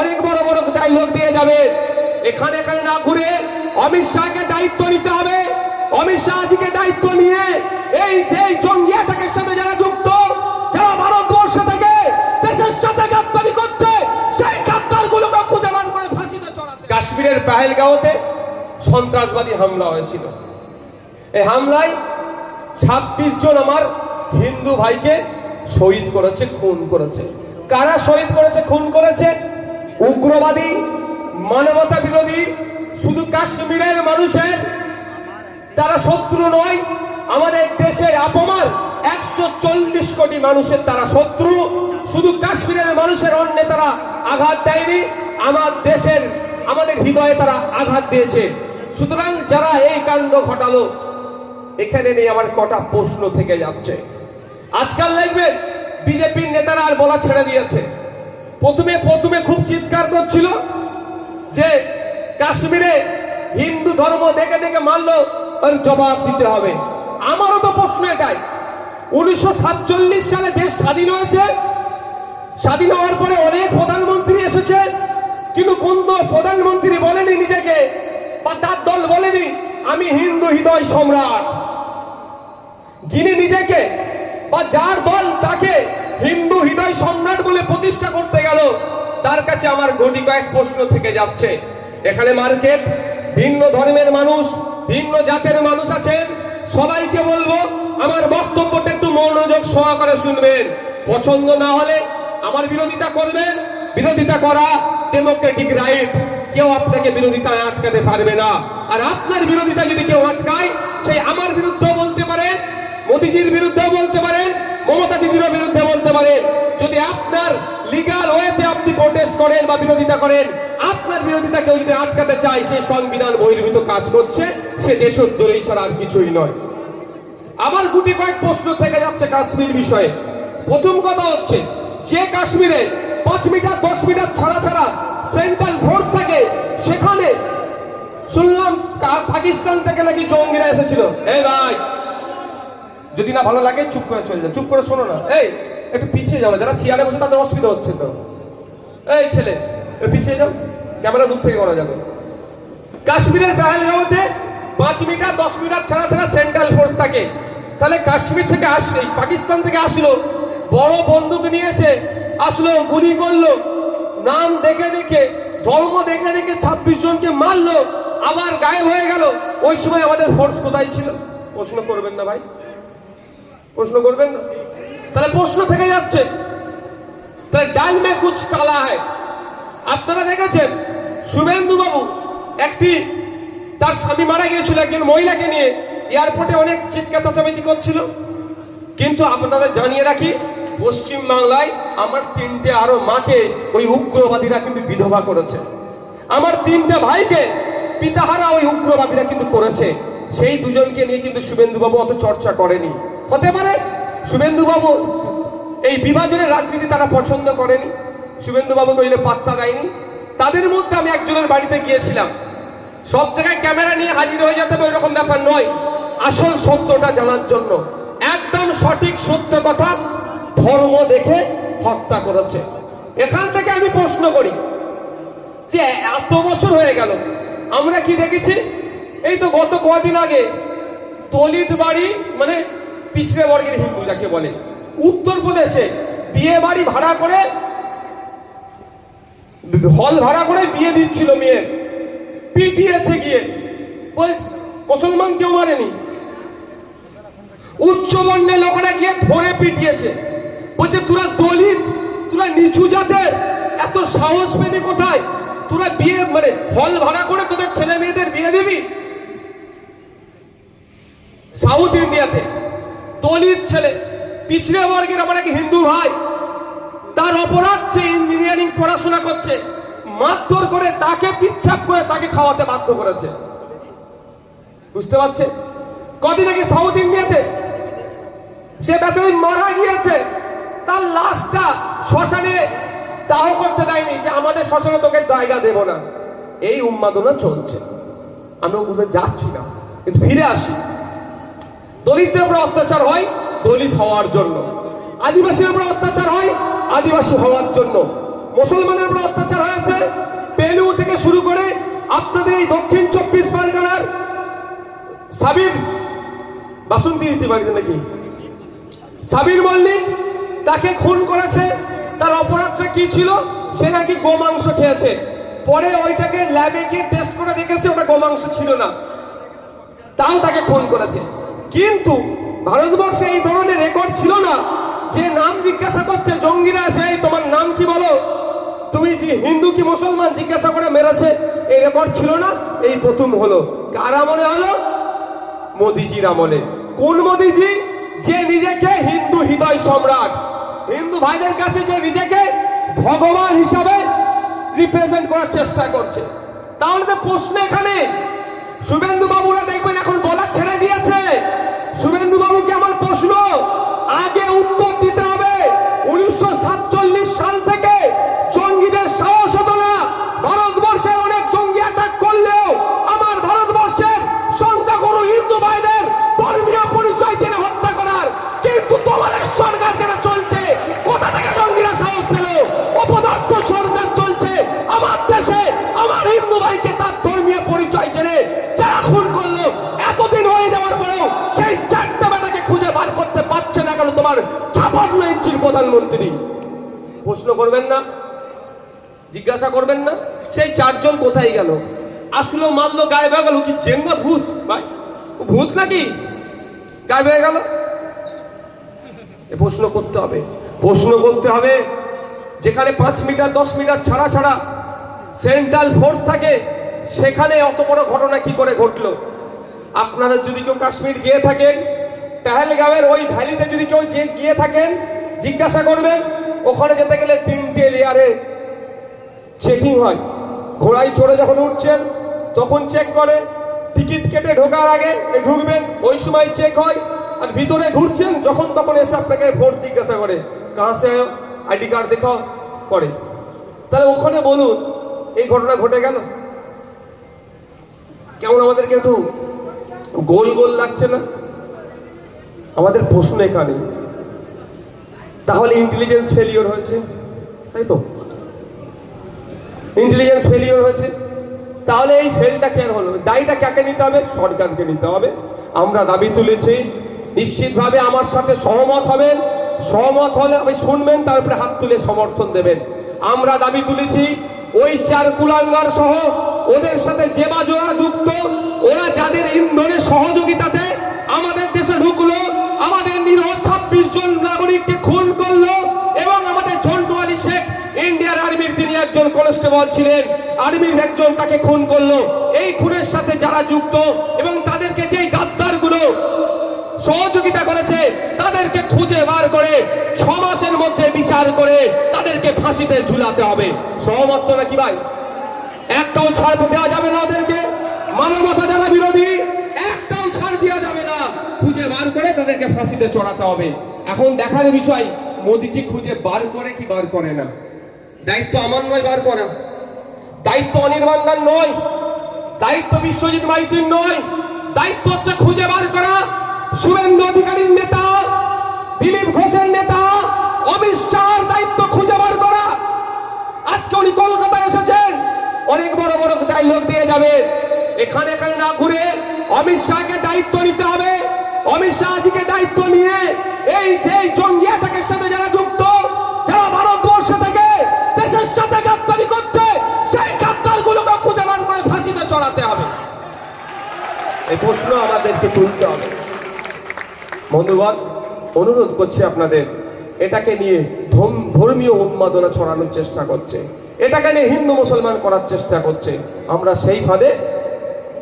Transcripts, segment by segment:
অনেক বড় বড় ডায়লগ দিয়ে যাবেন এখানে এখানে না ঘুরে অমিত শাহকে দায়িত্ব নিতে হবে। অমিত শাহজিকে দায়িত্ব নিয়ে এই এই জঙ্গি অ্যাটাকের সাথে যারা যুক্ত, যারা ভারতবর্ষ থেকে দেশের সাথে গাদ্দারি করছে, সেই গাদ্দার গুলোকে খুঁজে বার করে ফাঁসিতে চড়াতে। কাশ্মীরের পাহেলগাঁওতে সন্ত্রাসবাদী হামলা হয়েছিল। এই হামলায় ছাব্বিশ জন আমার হিন্দু ভাইকে শহীদ করেছে, খুন করেছে। কারা শহীদ করেছে, খুন করেছে? উগ্রবাদী, মানবতা বিরোধী, শুধু কাশ্মীরের মানুষের, তারা শত্রু নয়, আমাদের দেশের অপমান, একশো চল্লিশ কোটি মানুষের তারা শত্রু, শুধু কাশ্মীরের মানুষের অন্যে তারা আঘাত দেয়নি, আমার দেশের, আমাদের হৃদয়ে তারা আঘাত দিয়েছে। সুতরাং যারা এই কাণ্ড ঘটালো, এখানে নিয়ে আমার কটা প্রশ্ন থেকে যাচ্ছে। আজকাল দেখবেন, বিজেপির নেতারা আর বলা ছেড়ে দিয়েছে। প্রথমে প্রথমে খুব চিৎকার করছিল যে কাশ্মীরে হিন্দু ধর্ম দেখে দেখে মারলো ওর জবাব দিতে হবে। আমারও তো প্রশ্ন এটাই। উনিশশো সাতচল্লিশ সালে দেশ স্বাধীন হয়েছে। স্বাধীন হওয়ার পরে অনেক প্রধানমন্ত্রী এসেছে, কিন্তু কোন প্রধানমন্ত্রী বলেনি নিজেকে বা তার দল বলেনি, আমি হিন্দু হৃদয় সম্রাট। যিনি নিজেকে বা যার দল তাকে হিন্দু হৃদয় সম্রাট বলে প্রতিষ্ঠা করতে গেল। তার কাছে আমার গটি কয়েক প্রশ্ন থেকে যাচ্ছে। এখানে মার্কেট, ভিন্ন ধর্মের মানুষ, ভিন্ন জাতের মানুষ আছেন। সবাইকে বলব, আমার বক্তব্যটা একটু মনোযোগ সহকারে শুনবেন। পছন্দ না হলে আমার বিরোধিতা করবেন। বিরোধিতা করা ডেমোক্রেটিক রাইট কেউ আপনাকে বিরোধিতায় আটকাতে পারবে না। আর আপনার বিরোধিতা যদি কেউ আটকায় সেই আমার বিরুদ্ধেও বলতে পারে, মোদিজির বিরুদ্ধেও বলতে পারেন মমতা দিদির বিরুদ্ধে বলতে পারেন যদি আপনার লিগাল ওয়েতে আপনি প্রোটেস্ট করেন বা বিরোধিতা করেন, আপনার বিরোধিতা কেউ যদি আটকাতে চায়, সে সংবিধান বহির্ভূত কাজ করছে, সে দেশদ্রোহী ছাড়া আর কিছুই নয়। আমার গুটি কয়েক প্রশ্ন থেকে যাচ্ছে কাশ্মীর বিষয়ে। প্রথম কথা হচ্ছে, যে কাশ্মীরে পাঁচ মিটার, দশ মিটার ছাড়া ছাড়া সেন্ট্রাল ফোর্স থাকে, সেখানে শুনলাম পাকিস্তান থেকে নাকি জঙ্গিরা এসেছিল। এই ভাই, যদি না ভালো লাগে, চুপ করে চলে যাও। চুপ করে শোনো না। এই একটু পিছিয়ে যাও না, যারা চেয়ারে বসে তাদের অসুবিধা হচ্ছে তো। এই ছেলে পিছিয়ে যাও, ক্যামেরা দূর থেকে করা যাবে। কাশ্মীরের পেহেলগাঁওতে পাঁচ মিটার, দশ মিটার ছাড়া ছাড়া সেন্ট্রাল ফোর্স থাকে। তাহলে কাশ্মীর থেকে আসলে, পাকিস্তান থেকে আসলো, বড় বন্দুক নিয়েছে, আসলো, গুলি করল, নাম দেখে দেখে, ধর্ম দেখে দেখে ছাব্বিশ জনকে মারলো, আবার গায়েব হয়ে গেল। ওই সময় আমাদের ফোর্স কোথায় ছিল? প্রশ্ন করবেন না ভাই। প্রশ্ন করবেন না? তাহলে প্রশ্ন থেকে যাচ্ছে। তাহলে ডাল মে কুচ কালা হয় আপনারা দেখেছেন, শুভেন্দু বাবু একটি, তার স্বামী মারা গিয়েছিল একজন মহিলাকে নিয়ে। এয়ারপোর্টে অনেক চিৎকার চাচামেচি করছিল। কিন্তু আপনাদের জানিয়ে রাখি, পশ্চিম বাংলায় আমার তিনটে আরও মাকে ওই উগ্রবাদীরা কিন্তু বিধবা করেছে। আমার তিনটে ভাইকে পিতাহারা ওই উগ্রবাদীরা কিন্তু করেছে। সেই দুজনকে নিয়ে কিন্তু শুভেন্দু বাবু অত চর্চা করেনি। হতে পারে শুভেন্দু বাবু এই বিভাজনের রাজনীতি তারা পছন্দ করেনি। শুভেন্দু বাবু কইলে পাত্তা দেয়নি। তাদের মধ্যে আমি একজনের বাড়িতে গিয়েছিলাম। সব জায়গায় ক্যামেরা নিয়ে হাজির হয়ে যেতে হবে, এরকম ব্যাপার নয়। আসল সত্যটা জানার জন্য। একদম সঠিক সত্য কথা ধর্ম দেখে হত্যা করেছে। এখান থেকে আমি প্রশ্ন করি যে, এত বছর হয়ে গেল, আমরা কি দেখেছি? এই তো গত কদিন আগে, দলিত বাড়ি মানে পিছড়ে বর্গের হিন্দু যাকে বলে। উত্তরপ্রদেশে বিয়ে বাড়ি ভাড়া করে, হল ভাড়া করে বিয়ে দিচ্ছিল মেয়ের পিটিয়েছে গিয়ে। বল মুসলমান কেউ মানেনি উচ্চ বর্ণের লোকেরা গিয়ে ধরে পিটিয়েছে। বলছে, তোরা দলিত, তোরা নিচু জাতের, এত সাহস পেলি কোথায়? তোরা বিয়ে মানে হল ভাড়া করে তোদের ছেলে মেয়েদের বিয়ে দিবি? সাউথ ইন্ডিয়াতে। দলিত ছেলে পিছড়ে বর্গের আমার এক হিন্দু ভাই, তার অপরাধ সে ইঞ্জিনিয়ারিং পড়াশোনা করছে, মারধর করে তাকে পিচ্ছাপ করে তাকে খাওয়াতে বাধ্য করেছে। বুঝতে পারছে কদিন আগে সাউথ ইন্ডিয়াতে সে বেচারি মারা গিয়েছে, তার লাশটা শ্মশানে দাহ করতে দেয়নি যে আমাদের শ্মশানে তোকে জায়গা দেব না। এই উন্মাদনা চলছে। আমি ওগুলো যাচ্ছি না, কিন্তু ফিরে আসি। দলিতদের উপর অত্যাচার হয় দলিত হওয়ার জন্য। আদিবাসীর উপর অত্যাচার হয় আদিবাসী হওয়ার জন্য। মুসলমানের উপর অত্যাচার হয়েছে। পেলু থেকে শুরু করে আপনাদের এই দক্ষিণ চব্বিশ পরগনার সাবির, বাসন্তী বাড়িতে নাকি? সাবির মল্লিক তাকে খুন করেছে। তার অপরাধটা কি ছিল? সে নাকি গোমাংস খেয়েছে। পরে ওইটাকে ল্যাবে গিয়ে টেস্ট করে দেখেছে, ওটা গোমাংস ছিল না। তাও তাকে খুন করেছে। কিন্তু ভারতবর্ষে এই ধরনের রেকর্ড ছিল না। যে নাম জিজ্ঞাসা করছে জঙ্গিরা এসে "এই তোমার নাম কি বলো? তুমি যে হিন্দু কি মুসলমান জিজ্ঞাসা করে মেরেছে, এই রেকর্ড ছিল না? এই প্রথম হলো। কার আমলে হলো? মোদিজির আমলে। কোন মোদিজি? যে নিজেকে হিন্দু হৃদয় সম্রাট। হিন্দু ভাইদের কাছে যে নিজেকে ভগবান হিসাবে রিপ্রেজেন্ট করার চেষ্টা করছে। তাহলে তো প্রশ্ন এখানে। শুভেন্দু প্রধানমন্ত্রী, প্রশ্ন করবেন না, জিজ্ঞাসা করবেন না, সেই চারজন কোথায় গেল? আসলো, মারলো গায়ে হয়ে গেল কি না ভূত? ভাই ভূত নাকি? গায়ে হয়ে গেল? প্রশ্ন করতে হবে। প্রশ্ন করতে হবে, যেখানে পাঁচ মিটার, দশ মিটার ছাড়া ছাড়া সেন্ট্রাল ফোর্স থাকে, সেখানে অত বড় ঘটনা কি করে ঘটলো? আপনারা যদি কেউ কাশ্মীর গিয়ে থাকেন পেহেলগাঁওয়ের ওই ভ্যালিতে যদি কেউ গিয়ে থাকেন জিজ্ঞাসা করবেন, ওখানে যেতে গেলে তিনটে লেয়ারে চেকিং হয়। ঘোড়ায় চড়ে যখন উঠছেন, তখন চেক করে, টিকিট কেটে ঢোকার আগে ঢুকবেন, ওই সময় চেক হয়, আর ভিতরে ঘুরছেন, যখন তখন এসে আপনাকে ভোট জিজ্ঞাসা করে, কাহা সে আইডি কার্ড দেখাও। করে। তাহলে ওখানে বলুন, এই ঘটনা ঘটে গেল? কেমন আমাদেরকে একটু গোল গোল লাগছে না? আমাদের প্রশ্ন এখানে তাহলে ইন্টেলিজেন্স ফেলিওর হয়েছে। তাই তো? ইন্টেলিজেন্স ফেলিওর হয়েছে। তাহলে এই ফেলটা কেন হলো? দায়ীটা কাকে নিতে হবে? সরকারকে নিতে হবে। আমরা দাবি তুলেছি, নিশ্চিতভাবে আমার সাথে সহমত হবেন। সহমত হলে আপনি শুনবেন তারপরে হাত তুলে সমর্থন দেবেন। আমরা দাবি তুলেছি, ওই চার কুলাঙ্গার সহ ওদের সাথে যে বা যুক্ত, ওরা যাদের ইন্ধনের সহযোগিতাতে কনস্টেবল ছিলেন, আর্মির একজন তাকে খুন করল। এই খুনের সাথে যারা যুক্ত এবং তাদেরকে যেই গাদ্দারগুলো সহযোগিতা করেছে, তাদেরকে খুঁজে বার করে ছ মাসের মধ্যে বিচার করে তাদেরকে ফাঁসিতে ঝুলাতে হবে। সহমত নাকি ভাই? একটাও ছাড় দেওয়া যাবে না ওদেরকে। মানবতা যারা বিরোধী, একটাও ছাড় দেওয়া যাবে না। খুঁজে বার করে তাদেরকে ফাঁসিতে চড়াতে হবে। এখন দেখার বিষয়, মোদিজি খুঁজে বার করে কি বার করে না? দায়িত্ব আমার নয় বার করা। দায়িত্ব অনির্বাণ নয়, দায়িত্ব বিশ্বজিৎ মাইতির নয়, দায়িত্ব হচ্ছে খুঁজে বার করা। শুভেন্দু অধিকারীর নেতা, দিলীপ ঘোষের নেতা, অমিত শাহর দায়িত্ব খুঁজে বার করা। আজকে উনি কলকাতায় এসেছেন, অনেক বড় বড় ডায়লগ দিয়ে যাবেন এখানে এখানে না ঘুরে অমিত শাহকে দায়িত্ব নিতে হবে। অমিত শাহজিকে দায়িত্ব নিয়ে এই এই প্রশ্ন আমাদেরকে তুলতে হবে। বন্ধুগণ, অনুরোধ করছি আপনাদের, এটাকে নিয়ে ধর্মীয় উন্মাদনা ছড়ানোর চেষ্টা করছে। এটাকে নিয়ে হিন্দু মুসলমান করার চেষ্টা করছে। আমরা সেই ফাঁদে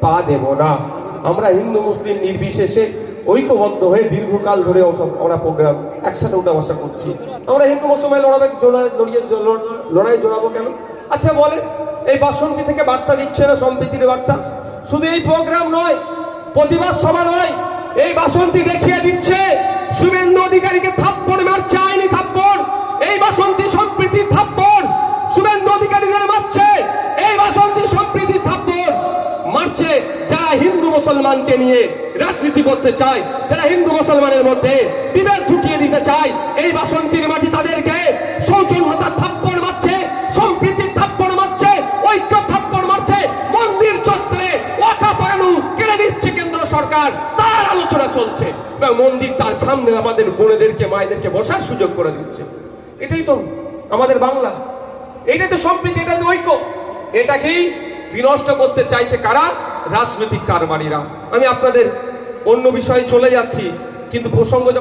পা দেব না। আমরা হিন্দু মুসলিম নির্বিশেষে ঐক্যবদ্ধ হয়ে দীর্ঘকাল ধরে ওরা প্রোগ্রাম একসাথে উঠা বসা করছি। আমরা হিন্দু মুসলমান লড়াবে লড়িয়ে লড়- লড়াই জড়াবো কেন? আচ্ছা বলে এই বাসন্তী থেকে বার্তা দিচ্ছে না সম্প্রীতির বার্তা? শুধু এই প্রোগ্রাম নয় প্রতিবাদ সভা নয় এই বাসন্তী দেখিয়ে দিচ্ছে। শুভেন্দু অধিকারীকে থাপ্পড় মারছে, আইনি থাপ্পড়। এই বাসন্তী সম্প্রীতি থাপ্পড়। শুভেন্দু অধিকারীদের মারছে, এই বাসন্তী সম্প্রীতি থাপ্পড়। মারছে যারা হিন্দু মুসলমানকে নিয়ে রাজনীতি করতে চায়, যারা হিন্দু মুসলমানের মধ্যে বিভেদ ঢুকিয়ে দিতে চায়, এই বাসন্তীর মাটি তাদেরকে চলছে। এবং মন্দির তার সামনে আমাদের বোনেদেরকে, মায়েদেরকে বসার সুযোগ করে দিচ্ছে। এটাই তো আমাদের বাংলা। এটাই তো সম্প্রীতি এটা তো ঐক্য। এটাকেই বিনষ্ট করতে চাইছে কারা? রাজনৈতিক কারবারিরা। আমি আপনাদের অন্য বিষয়ে চলে যাচ্ছি, কিন্তু প্রসঙ্গ